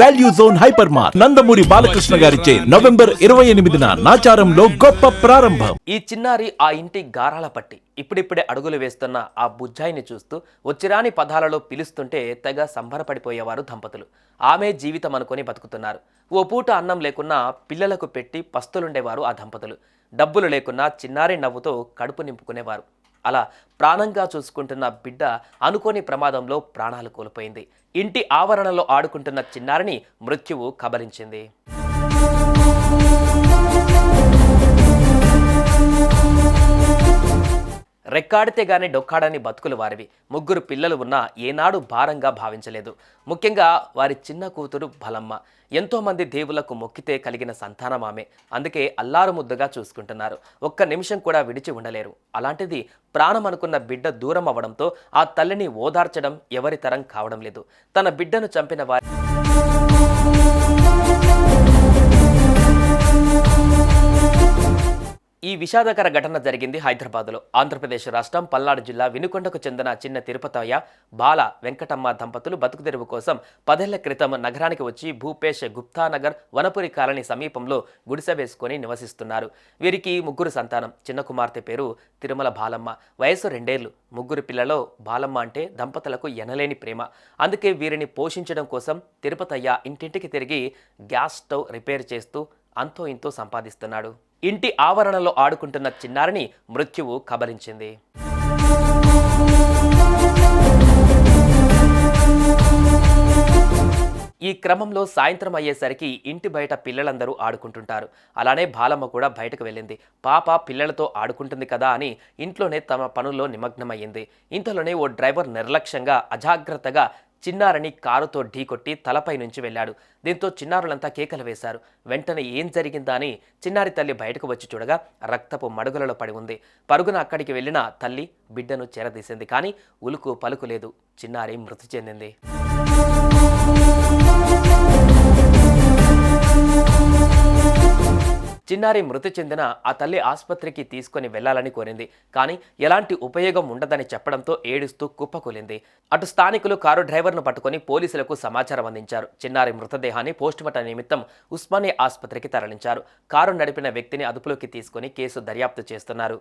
Value zone hyper మార్ నందమూరి బాలకృష్ణ గారిచే November ఇరవై ఎనిమిదిన నాచారంలో గొప్ప ప్రారంభం. ఈ చిన్నారి ఆ ఇంటి గారాల పట్టి ఇప్పుడిప్పుడే అడుగులు వేస్తున్న ఆ బుజ్జాయిని చూస్తూ వచ్చిరాని పదాలలో పిలుస్తుంటే తెగ సంబరపడిపోయేవారు దంపతులు. ఆమె జీవితం అనుకొని బతుకుతున్నారు. ఓ పూట అన్నం లేకున్నా పిల్లలకు పెట్టి పస్తులుండేవారు ఆ దంపతులు. డబ్బులు లేకున్నా చిన్నారి నవ్వుతో కడుపు నింపుకునేవారు. అలా ప్రాణంగా చూసుకుంటున్న బిడ్డ అనుకోని ప్రమాదంలో ప్రాణాలు కోల్పోయింది. ఇంటి ఆవరణలో ఆడుకుంటున్న చిన్నారిని మృత్యువు కబలించింది రెక్కాడితే గాని డొక్కాడని బతుకులు వారివి. ముగ్గురు పిల్లలు ఉన్నా ఏనాడు భారంగా భావించలేదు. ముఖ్యంగా వారి చిన్న కూతురు బలమ్మ. ఎంతో మంది దేవులకు మొక్కితే కలిగిన సంతానం ఆమె. అందుకే అల్లారు ముద్దుగా చూసుకుంటున్నారు. ఒక్క నిమిషం కూడా విడిచి ఉండలేరు. అలాంటిది ప్రాణం అనుకున్న బిడ్డ దూరం అవ్వడంతో ఆ తల్లిని ఓదార్చడం ఎవరి తరం కావడం లేదు. తన బిడ్డను చంపిన వారి ఈ విషాదకర ఘటన జరిగింది హైదరాబాద్లో. ఆంధ్రప్రదేశ్ రాష్ట్రం పల్నాడు జిల్లా వినుకొండకు చెందిన చిన్న తిరుపతయ్య బాల వెంకటమ్మ దంపతులు బతుకుదెరువు కోసం పదేళ్ళ క్రితం నగరానికి వచ్చి భూపేష్ గుప్తానగర్ వనపురి కాలనీ సమీపంలో గుడిసె వేసుకొని నివసిస్తున్నారు. వీరికి ముగ్గురు సంతానం. చిన్న కుమార్తె పేరు తిరుమల బాలమ్మ. వయసు రెండేళ్ళు. ముగ్గురు పిల్లలో బాలమ్మ అంటే దంపతులకు ఎనలేని ప్రేమ. అందుకే వీరిని పోషించడం కోసం తిరుపతయ్య ఇంటింటికి తిరిగి గ్యాస్ స్టవ్ రిపేర్ చేస్తూ అంతో ఇంతో సంపాదిస్తున్నాడు. ఇంటి ఆవరణలో ఆడుకుంటున్న చిన్నారిని మృత్యువు కబలించింది. ఈ క్రమంలో సాయంత్రం అయ్యేసరికి ఇంటి బయట పిల్లలందరూ ఆడుకుంటుంటారు. అలానే బాలమ్మ కూడా బయటకు వెళ్ళింది. పాప పిల్లలతో ఆడుకుంటుంది కదా అని ఇంట్లోనే తమ పనుల్లో నిమగ్నమయ్యింది. ఇంతలోనే ఓ డ్రైవర్ నిర్లక్ష్యంగా అజాగ్రత్తగా చిన్నారిని కారుతో ఢీకొట్టి తలపై నుంచి వెళ్ళాడు. దీంతో చిన్నారులంతా కేకలు వేశారు. వెంటనే ఏం జరిగిందా అని చిన్నారి తల్లి బయటకు వచ్చి చూడగా రక్తపు మడుగులలో పడి ఉంది. పరుగున అక్కడికి వెళ్ళిన తల్లి బిడ్డను చేరదీసింది కానీ ఉలుకు పలుకు లేదు. చిన్నారి మృతి చెందింది. చిన్నారి మృతి చెందిన ఆ తల్లి ఆసుపత్రికి తీసుకొని వెళ్ళాలని కోరింది. కానీ ఎలాంటి ఉపయోగం ఉండదని చెప్పడంతో ఏడుస్తూ కుప్పకూలింది. అటు స్థానికులు కారు డ్రైవర్ను పట్టుకొని పోలీసులకు సమాచారం అందించారు. చిన్నారి మృతదేహాన్ని పోస్టుమార్టం నిమిత్తం ఉస్మానియా ఆసుపత్రికి తరలించారు. కారు నడిపిన వ్యక్తిని అదుపులోకి తీసుకొని కేసు దర్యాప్తు చేస్తున్నారు.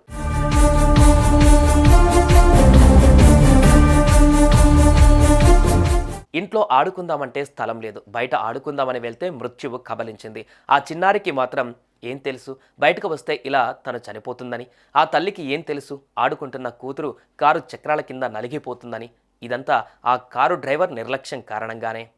ఇంట్లో ఆడుకుందామంటే స్థలం లేదు. బయట ఆడుకుందామని వెళ్తే మృత్యువు కబలించింది. ఆ చిన్నారికి మాత్రం ఏం తెలుసు? బయటకు వస్తే ఇలా తను చనిపోతుందని ఆ తల్లికి ఏం తెలుసు? ఆడుకుంటున్న కూతురు కారు చక్రాల కింద నలిగిపోతుందని. ఇదంతా ఆ కారు డ్రైవర్ నిర్లక్ష్యం కారణంగానే.